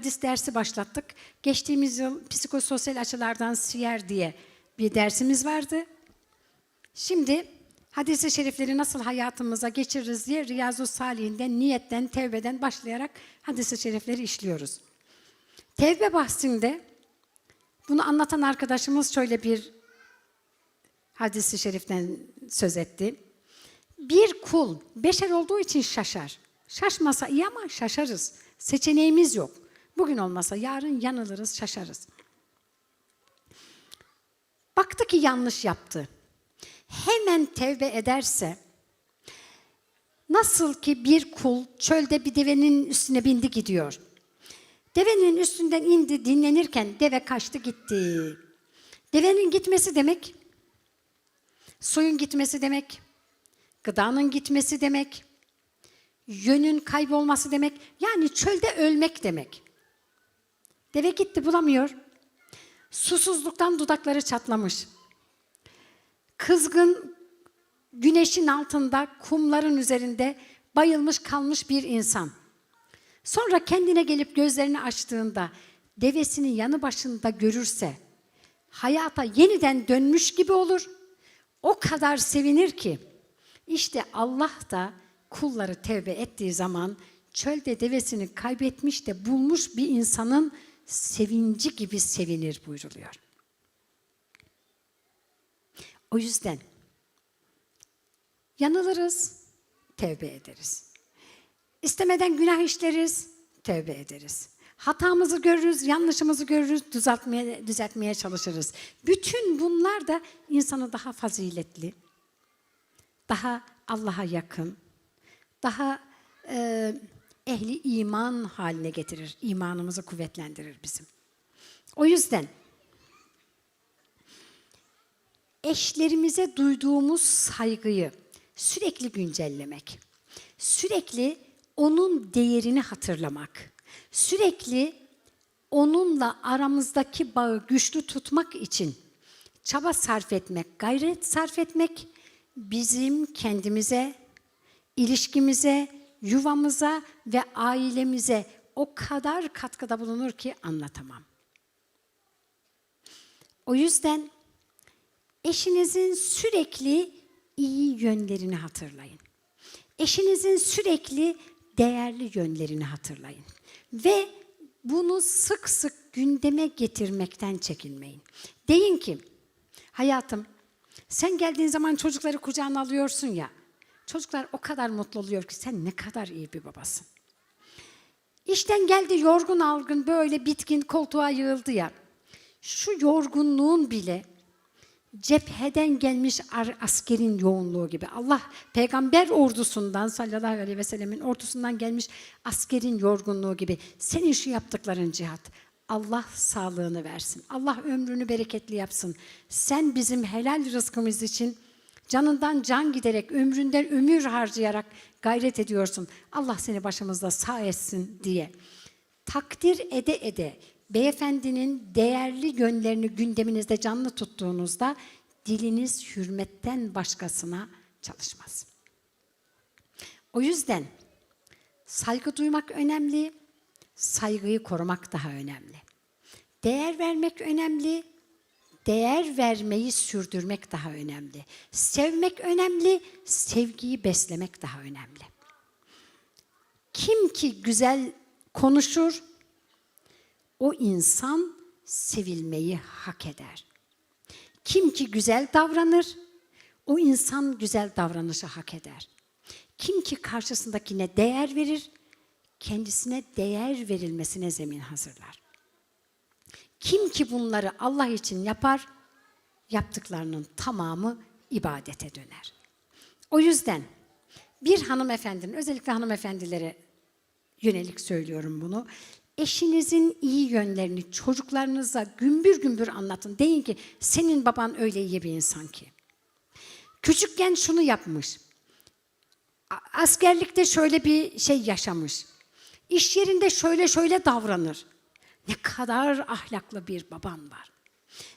hadis dersi başlattık. Geçtiğimiz yıl psikososyal açılardan siyer diye bir dersimiz vardı. Şimdi hadis-i şerifleri nasıl hayatımıza geçiririz diye Riyazu Salih'inden, niyetten, tevbeden başlayarak hadis-i şerifleri işliyoruz. Tevbe bahsinde bunu anlatan arkadaşımız şöyle bir hadis-i şeriften söz etti. Bir kul beşer olduğu için şaşar. Şaşmasa iyi ama şaşarız. Seçeneğimiz yok. Bugün olmasa yarın yanılırız, şaşarız. Baktı ki yanlış yaptı. Hemen tevbe ederse nasıl ki bir kul çölde bir devenin üstüne bindi gidiyor. Devenin üstünden indi dinlenirken deve kaçtı gitti. Devenin gitmesi demek suyun gitmesi demek, gıdanın gitmesi demek, yönün kaybolması demek, yani çölde ölmek demek. Deve gitti bulamıyor. Susuzluktan dudakları çatlamış. Kızgın güneşin altında kumların üzerinde bayılmış kalmış bir insan. Sonra kendine gelip gözlerini açtığında devesini yanı başında görürse hayata yeniden dönmüş gibi olur. O kadar sevinir ki işte Allah da kulları tevbe ettiği zaman çölde devesini kaybetmiş de bulmuş bir insanın sevinci gibi sevinir buyruluyor. O yüzden yanılırız, tevbe ederiz. İstemeden günah işleriz, tevbe ederiz. Hatamızı görürüz, yanlışımızı görürüz, düzeltmeye, düzeltmeye çalışırız. Bütün bunlar da insanı daha faziletli, daha Allah'a yakın, daha e, ehli iman haline getirir. İmanımızı kuvvetlendirir bizim. O yüzden eşlerimize duyduğumuz saygıyı sürekli güncellemek, sürekli onun değerini hatırlamak, sürekli onunla aramızdaki bağı güçlü tutmak için çaba sarf etmek, gayret sarf etmek bizim kendimize, ilişkimize, yuvamıza ve ailemize o kadar katkıda bulunur ki anlatamam. O yüzden eşinizin sürekli iyi yönlerini hatırlayın. Eşinizin sürekli değerli yönlerini hatırlayın. Ve bunu sık sık gündeme getirmekten çekinmeyin. Deyin ki, hayatım sen geldiğin zaman çocukları kucağına alıyorsun ya, çocuklar o kadar mutlu oluyor ki sen ne kadar iyi bir babasın. İşten geldi yorgun algın böyle bitkin koltuğa yığıldı ya, şu yorgunluğun bile cepheden gelmiş askerin yoğunluğu gibi. Allah peygamber ordusundan sallallahu aleyhi ve sellemin ordusundan gelmiş askerin yorgunluğu gibi. Senin şu yaptıkların cihat. Allah sağlığını versin. Allah ömrünü bereketli yapsın. Sen bizim helal rızkımız için canından can giderek, ömründen ömür harcayarak gayret ediyorsun. Allah seni başımızda sağ etsin diye. Takdir ede ede beyefendinin değerli yönlerini gündeminizde canlı tuttuğunuzda diliniz hürmetten başkasına çalışmaz. O yüzden saygı duymak önemli, saygıyı korumak daha önemli. Değer vermek önemli, değer vermeyi sürdürmek daha önemli. Sevmek önemli, sevgiyi beslemek daha önemli. Kim ki güzel konuşur, o insan sevilmeyi hak eder. Kim ki güzel davranır, o insan güzel davranışı hak eder. Kim ki karşısındakine değer verir, kendisine değer verilmesine zemin hazırlar. Kim ki bunları Allah için yapar, yaptıklarının tamamı ibadete döner. O yüzden bir hanımefendinin, özellikle hanımefendilere yönelik söylüyorum bunu. Eşinizin iyi yönlerini çocuklarınıza gümbür gümbür anlatın. Deyin ki senin baban öyle iyi bir insan ki. Küçükken şunu yapmış. Askerlikte şöyle bir şey yaşamış. İş yerinde şöyle şöyle davranır. Ne kadar ahlaklı bir baban var.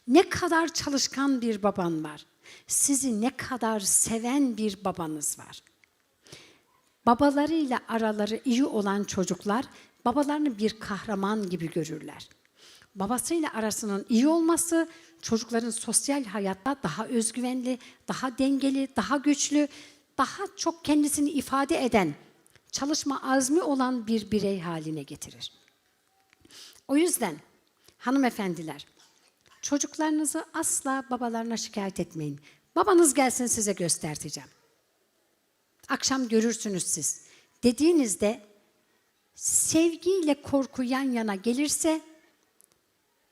Ne kadar çalışkan bir baban var. Sizi ne kadar seven bir babanız var. Babalarıyla araları iyi olan çocuklar babalarını bir kahraman gibi görürler. Babasıyla arasının iyi olması çocukların sosyal hayatta daha özgüvenli, daha dengeli, daha güçlü, daha çok kendisini ifade eden, çalışma azmi olan bir birey haline getirir. O yüzden hanımefendiler, çocuklarınızı asla babalarına şikayet etmeyin. Babanız gelsin size göstereceğim. Akşam görürsünüz siz. Dediğinizde sevgiyle korku yan yana gelirse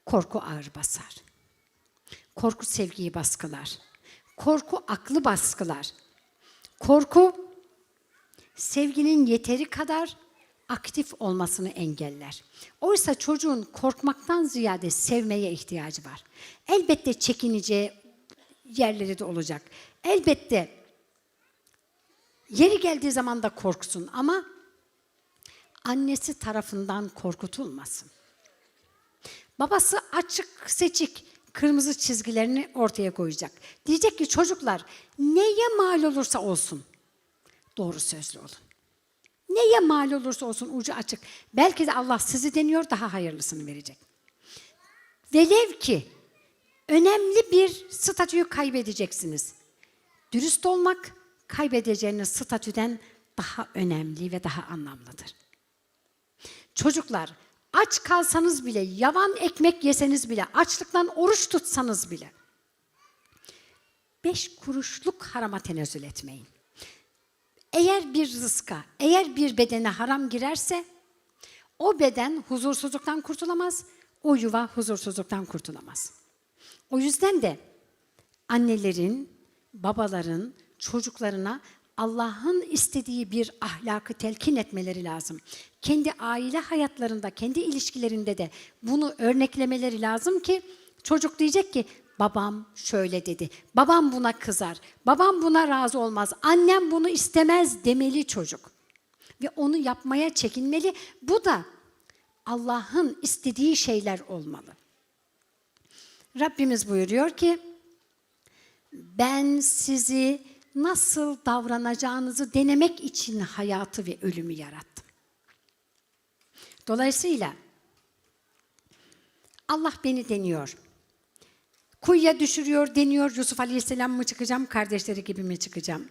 korku ağır basar. Korku sevgiyi baskılar. Korku aklı baskılar. Korku sevginin yeteri kadar aktif olmasını engeller. Oysa çocuğun korkmaktan ziyade sevmeye ihtiyacı var. Elbette çekineceği yerleri de olacak. Elbette yeri geldiği zaman da korksun ama annesi tarafından korkutulmasın. Babası açık seçik kırmızı çizgilerini ortaya koyacak. Diyecek ki çocuklar neye mal olursa olsun doğru sözlü olun. Neye mal olursa olsun ucu açık. Belki de Allah sizi deniyor daha hayırlısını verecek. Velev ki önemli bir statüyü kaybedeceksiniz. Dürüst olmak kaybedeceğiniz statüden daha önemli ve daha anlamlıdır. Çocuklar aç kalsanız bile, yavan ekmek yeseniz bile, açlıktan oruç tutsanız bile beş kuruşluk harama tenezzül etmeyin. Eğer bir rızka, eğer bir bedene haram girerse o beden huzursuzluktan kurtulamaz, o yuva huzursuzluktan kurtulamaz. O yüzden de annelerin, babaların çocuklarına Allah'ın istediği bir ahlakı telkin etmeleri lazım. Kendi aile hayatlarında, kendi ilişkilerinde de bunu örneklemeleri lazım ki çocuk diyecek ki babam şöyle dedi. Babam buna kızar. Babam buna razı olmaz. Annem bunu istemez demeli çocuk. Ve onu yapmaya çekinmeli. Bu da Allah'ın istediği şeyler olmalı. Rabbimiz buyuruyor ki ben sizi nasıl davranacağınızı denemek için hayatı ve ölümü yarattım. Dolayısıyla Allah beni deniyor. Kuyuya düşürüyor, deniyor. Yusuf Aleyhisselam mı çıkacağım, kardeşleri gibi mi çıkacağım?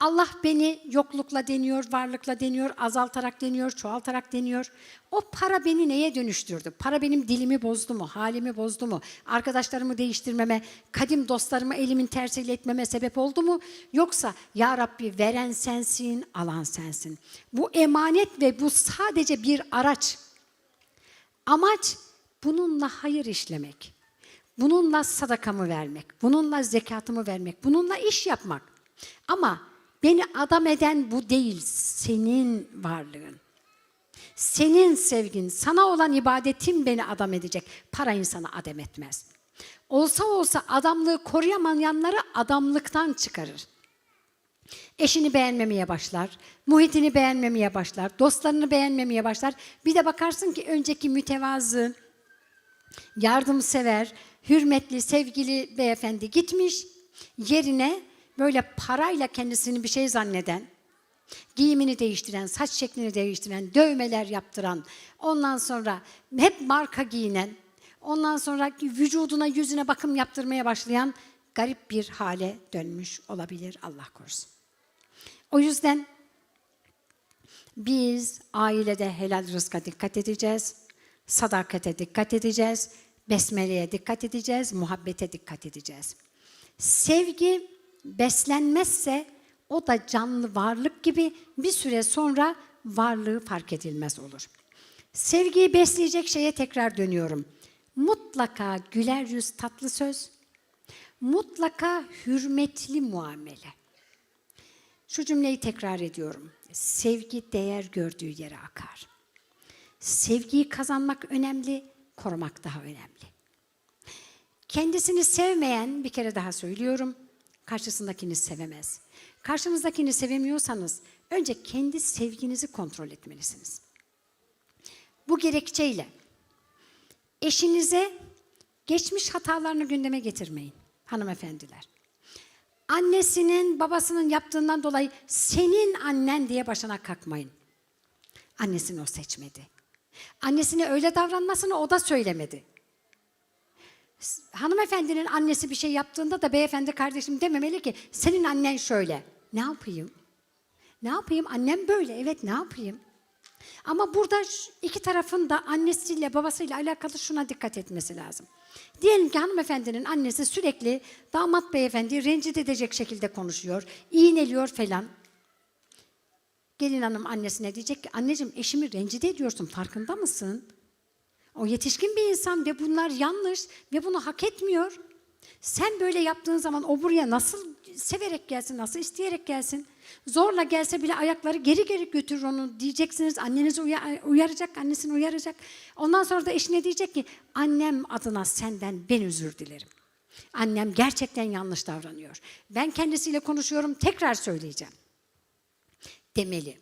Allah beni yoklukla deniyor, varlıkla deniyor, azaltarak deniyor, çoğaltarak deniyor. O para beni neye dönüştürdü? Para benim dilimi bozdu mu, halimi bozdu mu? Arkadaşlarımı değiştirmeme, kadim dostlarımı elimin tersiyle etmeme sebep oldu mu? Yoksa ya Rabbi veren sensin, alan sensin. Bu emanet ve bu sadece bir araç. Amaç bununla hayır işlemek. Bununla sadakamı vermek, bununla zekatımı vermek, bununla iş yapmak. Ama beni adam eden bu değil, senin varlığın. Senin sevgin, sana olan ibadetin beni adam edecek. Para insanı adam etmez. Olsa olsa adamlığı koruyamayanları adamlıktan çıkarır. Eşini beğenmemeye başlar, muhitini beğenmemeye başlar, dostlarını beğenmemeye başlar. Bir de bakarsın ki önceki mütevazı, yardımsever, hürmetli, sevgili beyefendi gitmiş. Yerine böyle parayla kendisini bir şey zanneden, giyimini değiştiren, saç şeklini değiştiren, dövmeler yaptıran, ondan sonra hep marka giyinen, ondan sonra vücuduna, yüzüne bakım yaptırmaya başlayan garip bir hale dönmüş olabilir Allah korusun. O yüzden biz ailede helal rızka dikkat edeceğiz, sadakate dikkat edeceğiz, besmeleye dikkat edeceğiz, muhabbete dikkat edeceğiz. Sevgi beslenmezse o da canlı varlık gibi bir süre sonra varlığı fark edilmez olur. Sevgiyi besleyecek şeye tekrar dönüyorum. Mutlaka güler yüz tatlı söz, mutlaka hürmetli muamele. Şu cümleyi tekrar ediyorum. Sevgi değer gördüğü yere akar. Sevgiyi kazanmak önemli, korumak daha önemli. Kendisini sevmeyen, bir kere daha söylüyorum, karşısındakini sevemez. Karşınızdakini sevemiyorsanız önce kendi sevginizi kontrol etmelisiniz. Bu gerekçeyle eşinize geçmiş hatalarını gündeme getirmeyin hanımefendiler. Annesinin, babasının yaptığından dolayı senin annen diye başına kalkmayın. Annesini o seçmedi. Annesine öyle davranmasını o da söylemedi. Hanımefendinin annesi bir şey yaptığında da beyefendi kardeşim dememeli ki senin annen şöyle. Ne yapayım? Ne yapayım? Annem böyle. Evet ne yapayım? Ama burada iki tarafın da annesiyle babasıyla alakalı şuna dikkat etmesi lazım. Diyelim ki hanımefendinin annesi sürekli damat beyefendiyi rencide edecek şekilde konuşuyor, iğneliyor falan. Gelin hanım annesine diyecek ki anneciğim eşimi rencide ediyorsun farkında mısın? O yetişkin bir insan ve bunlar yanlış ve bunu hak etmiyor. Sen böyle yaptığın zaman o buraya nasıl severek gelsin, nasıl isteyerek gelsin? Zorla gelse bile ayakları geri geri götürür onu diyeceksiniz. Annenizi uya- uyaracak, annesini uyaracak. Ondan sonra da eşine diyecek ki annem adına senden ben özür dilerim. Annem gerçekten yanlış davranıyor. Ben kendisiyle konuşuyorum, tekrar söyleyeceğim demeli.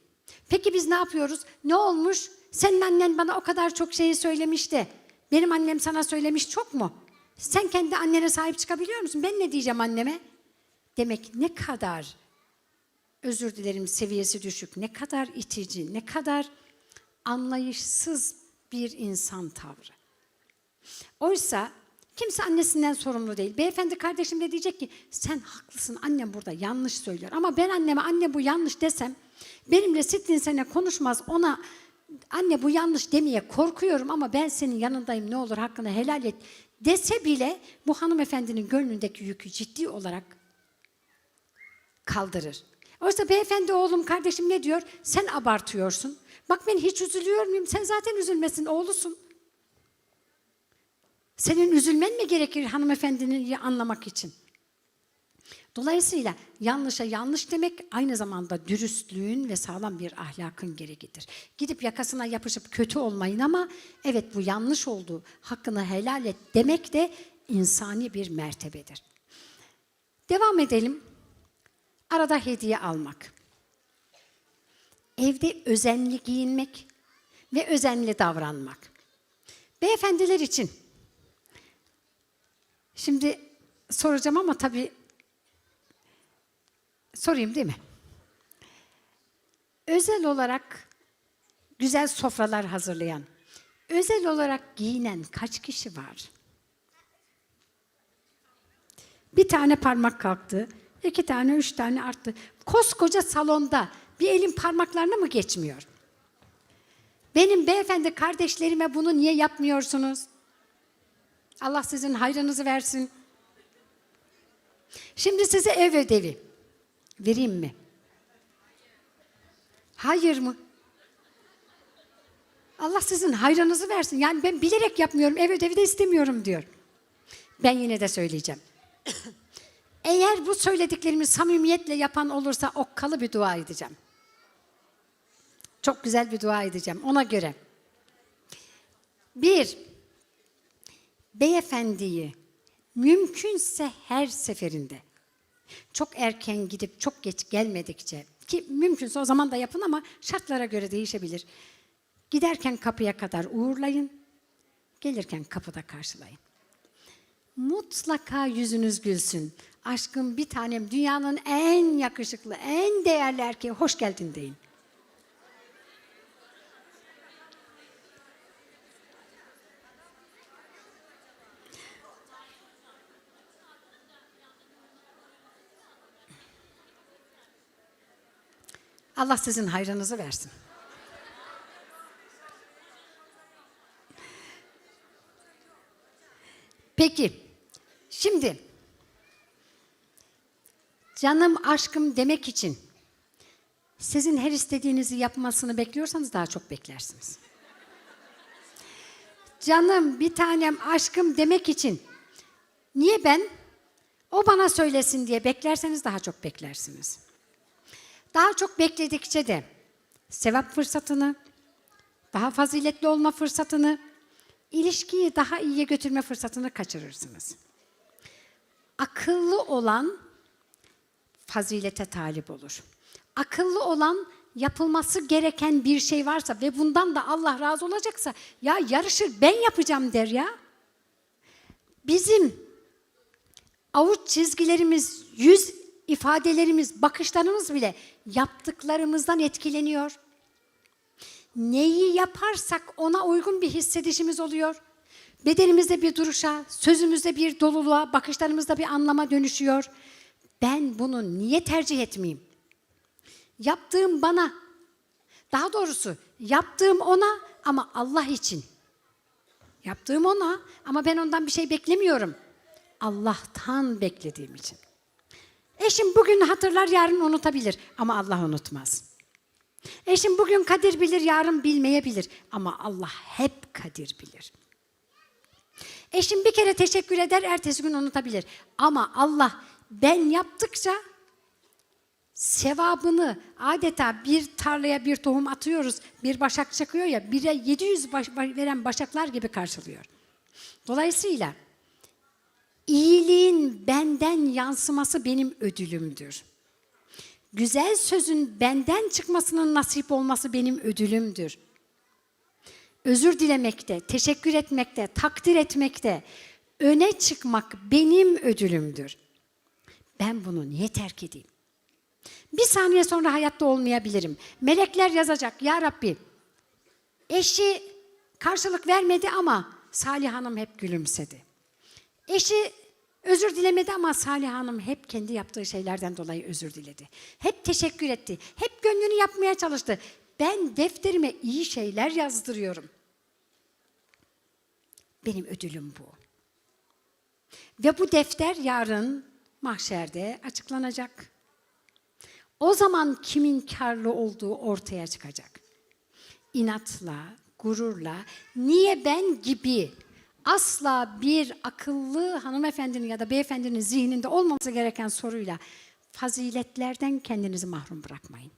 Peki biz ne yapıyoruz? Ne olmuş? Senin annen bana o kadar çok şeyi söylemişti. Benim annem sana söylemiş çok mu? Sen kendi annene sahip çıkabiliyor musun? Ben ne diyeceğim anneme? Demek ne kadar özür dilerim seviyesi düşük, ne kadar itici, ne kadar anlayışsız bir insan tavrı. Oysa kimse annesinden sorumlu değil. Beyefendi kardeşim de diyecek ki sen haklısın annem burada yanlış söylüyor. Ama ben anneme anne bu yanlış desem benimle sittin sene konuşmaz ona anne bu yanlış demeye korkuyorum ama ben senin yanındayım ne olur hakkını helal et dese bile bu hanımefendinin gönlündeki yükü ciddi olarak kaldırır. Oysa beyefendi oğlum kardeşim ne diyor? Sen abartıyorsun. Bak ben hiç üzülüyor muyum? Sen zaten üzülmesin oğlusun. Senin üzülmen mi gerekir hanımefendinin anlamak için? Dolayısıyla yanlışa yanlış demek aynı zamanda dürüstlüğün ve sağlam bir ahlakın gereğidir. Gidip yakasına yapışıp kötü olmayın ama evet bu yanlış oldu, hakkını helal et demek de insani bir mertebedir. Devam edelim. Arada hediye almak. Evde özenli giyinmek ve özenli davranmak. Beyefendiler için Şimdi soracağım ama tabii sorayım değil mi? Özel olarak güzel sofralar hazırlayan, özel olarak giyinen kaç kişi var? Bir tane parmak kalktı, iki tane, üç tane arttı. Koskoca salonda bir elin parmaklarına mı geçmiyor? Benim beyefendi kardeşlerime bunu niye yapmıyorsunuz? Allah sizin hayrınızı versin. Şimdi size ev ödevi vereyim mi? Hayır mı? Allah sizin hayrınızı versin. Yani ben bilerek yapmıyorum, ev ödevi de istemiyorum diyor. Ben yine de söyleyeceğim. Eğer bu söylediklerimi samimiyetle yapan olursa okkalı bir dua edeceğim. Çok güzel bir dua edeceğim ona göre. Bir, beyefendiyi mümkünse her seferinde çok erken gidip çok geç gelmedikçe ki mümkünse o zaman da yapın ama şartlara göre değişebilir. Giderken kapıya kadar uğurlayın, gelirken kapıda karşılayın. Mutlaka yüzünüz gülsün. Aşkım bir tanem dünyanın en yakışıklı, en değerli erkeği hoş geldin deyin. Allah sizin hayrınızı versin. Peki, şimdi canım aşkım demek için sizin her istediğinizi yapmasını bekliyorsanız daha çok beklersiniz. Canım bir tanem aşkım demek için niye ben o bana söylesin diye beklerseniz daha çok beklersiniz. Daha çok bekledikçe de sevap fırsatını, daha faziletli olma fırsatını, ilişkiyi daha iyiye götürme fırsatını kaçırırsınız. Akıllı olan fazilete talip olur. Akıllı olan yapılması gereken bir şey varsa ve bundan da Allah razı olacaksa ya yarışır ben yapacağım der ya. Bizim avuç çizgilerimiz, yüz ifadelerimiz, bakışlarımız bile yaptıklarımızdan etkileniyor. neyi yaparsak ona uygun bir hissedişimiz oluyor. Bedenimizde bir duruşa, sözümüzde bir doluluğa, bakışlarımızda bir anlama dönüşüyor. Ben bunu niye tercih etmeyeyim? Yaptığım bana, daha doğrusu yaptığım ona ama Allah için. Yaptığım ona ama ben ondan bir şey beklemiyorum. Allah'tan beklediğim için. Eşim bugün hatırlar, yarın unutabilir ama Allah unutmaz. Eşim bugün kadir bilir, yarın bilmeyebilir ama Allah hep kadir bilir. Eşim bir kere teşekkür eder, ertesi gün unutabilir. Ama Allah ben yaptıkça sevabını adeta bir tarlaya bir tohum atıyoruz, bir başak çıkıyor ya, bire 700 baş, veren başaklar gibi karşılıyor. Dolayısıyla iyiliğin benden yansıması benim ödülümdür. Güzel sözün benden çıkmasının nasip olması benim ödülümdür. Özür dilemekte, teşekkür etmekte, takdir etmekte, öne çıkmak benim ödülümdür. Ben bunu niye terk edeyim? Bir saniye sonra hayatta olmayabilirim. Melekler yazacak, Ya Rabbi, eşi karşılık vermedi ama Salih Hanım hep gülümsedi. Eşi özür dilemedi ama Salih Hanım hep kendi yaptığı şeylerden dolayı özür diledi. Hep teşekkür etti. Hep gönlünü yapmaya çalıştı. Ben defterime iyi şeyler yazdırıyorum. Benim ödülüm bu. Ve bu defter yarın mahşerde açıklanacak. O zaman kimin karlı olduğu ortaya çıkacak. İnatla, gururla, niye ben gibi asla bir akıllı hanımefendinin ya da beyefendinin zihninde olmaması gereken soruyla faziletlerden kendinizi mahrum bırakmayın.